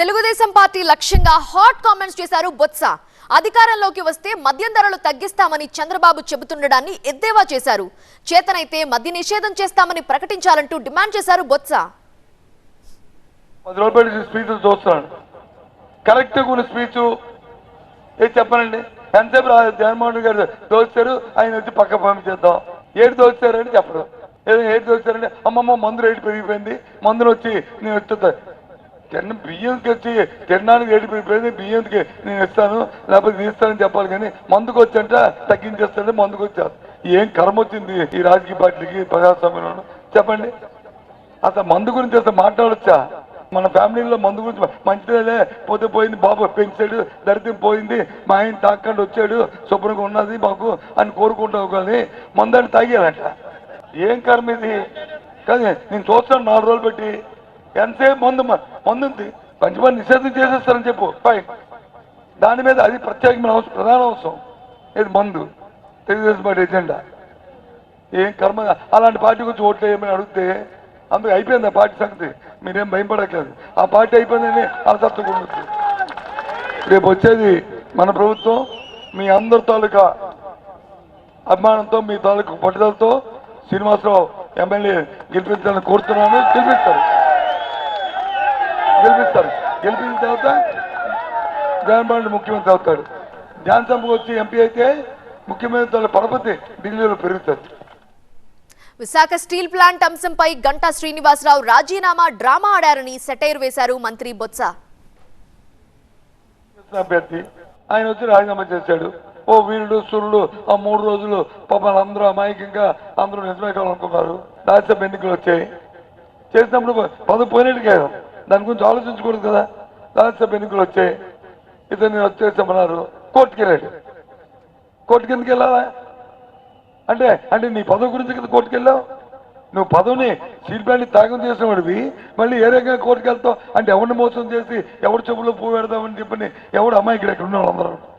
Telugu Desam party లక్ష్యంగా hot comments చేశారు బొత్స. అధికారంలోకి వస్తే మద్యం ధరలు తగ్గిస్తామని చంద్రబాబు చెబుతుండడాన్ని ఎద్దేవా చేశారు. చేతనైతే మద్య నిషేధం చేస్తామని ప్రకటించాలంటూ డిమాండ్ చేశారు బొత్స. పది రోజులు పెట్టి స్పీచ్ కరెక్ట్ కొన్ని స్పీచ్. ఏది చెప్పనండి? ఎంతసేపు జగన్మోహన్ గారు దోచారు ఆయన వచ్చి పక్క పంపించేద్దాం ఏడు దోచారని చెప్పడం. ఏదో ఏడు దోచారంటే అమ్మమ్మ మందు రేటు పెరిగిపోయింది. మందులు వచ్చి నేను వచ్చి తిన్న బియ్యంకి వచ్చి తినడానికి ఏడిపోయిపోయింది బియ్యంకి నేను ఇస్తాను లేకపోతే నేను ఇస్తానని చెప్పాలి కానీ మందుకు వచ్చంట తగ్గించేస్తాడే మందుకు వచ్చారు ఏం కర్మ వచ్చింది ఈ రాజకీయ పార్టీకి ప్రజాస్వామ్యంలో చెప్పండి. అసలు మందు గురించి అసలు మాట్లాడొచ్చా? మన ఫ్యామిలీలో మందు గురించి మంచిదేలే పోతే పోయింది బాబు పెంచాడు దరిద్రం పోయింది మా ఆయన తాకండి వచ్చాడు శుభ్రంగా ఉన్నది మాకు అని కోరుకుంటావు కానీ మందని తాగేయాలంట. ఏం కర్మ ఇది? కానీ నేను చూస్తాను నాలుగు రోజులు పెట్టి. ఎంతసేపు మందు మ- మందు ఉంది పంచమని నిషేధం చేసేస్తారని చెప్పు. ఫైన్ దాని మీద అది ప్రత్యేకమైన అవసరం ప్రధాన అవసరం. ఇది మందు? Telugu Desam party agenda. ఏం కర్మ? అలాంటి పార్టీ గురించి ఓట్లు ఏమని అడిగితే అందుకు అయిపోయింది ఆ పార్టీ సంగతి. మీరేం భయపడట్లేదు ఆ పార్టీ అయిపోయిందని అలసత్తుకు రేపు వచ్చేది మన ప్రభుత్వం. మీ అందరి తాలూకా అభిమానంతో మీ తాలూకా పట్టుదలతో శ్రీనివాసరావు ఎమ్మెల్యే గెలిపించాలని కోరుతున్నాను. గెలిపిస్తారు. గెలిపిస్తారు. గెలిపించిన తర్వాత జగన్మోహన్ రెడ్డి ముఖ్యమంత్రి అవుతాడు. ఝాన్సమ్మ వచ్చి ఎంపీ అయితే ముఖ్యమంత్రి పరపతి ఢిల్లీలో పెరుగుతుంది విశాఖ స్టీల్ ప్లాంట్ అంశంపై గంటా శ్రీనివాసరావు రాజీనామా డ్రామా ఆడారని సెటైర్ వేశారు మంత్రి బొత్స. అభ్యర్థి. ఆయన వచ్చి రాజీనామా చేశాడు. ఓ వీరుడు సురుడు ఆ మూడు రోజులు పాపం అందరూ అమాయకంగా అందరూ నిజమే కావాలనుకున్నారు రాజ్యసభ ఎన్నికలు వచ్చాయి. చేసినప్పుడు పదవి పోయినట్టు కాదు దాని గురించి ఆలోచించకూడదు కదా. రాజ్యసభ ఎన్నికలు వచ్చాయి. ఇతన్ని వచ్చేసామన్నారు కోర్టుకి వెళ్ళాడు. కోర్టుకి ఎందుకు వెళ్ళాలా? అంటే అంటే నీ పదవి గురించి కదా కోర్టుకు వెళ్ళావు. నువ్వు పదవిని సీట్ బ్యాండ్ త్యాగం చేసిన వాడివి మళ్ళీ ఏ రకంగా కోర్టుకు వెళ్తావు? అంటే ఎవరిని మోసం చేసి ఎవరి చెప్పులో పువ్వు పెడతామని చెప్పని ఎవడు అమ్మాయి ఇక్కడ ఎక్కడ ఉన్న అందరూ?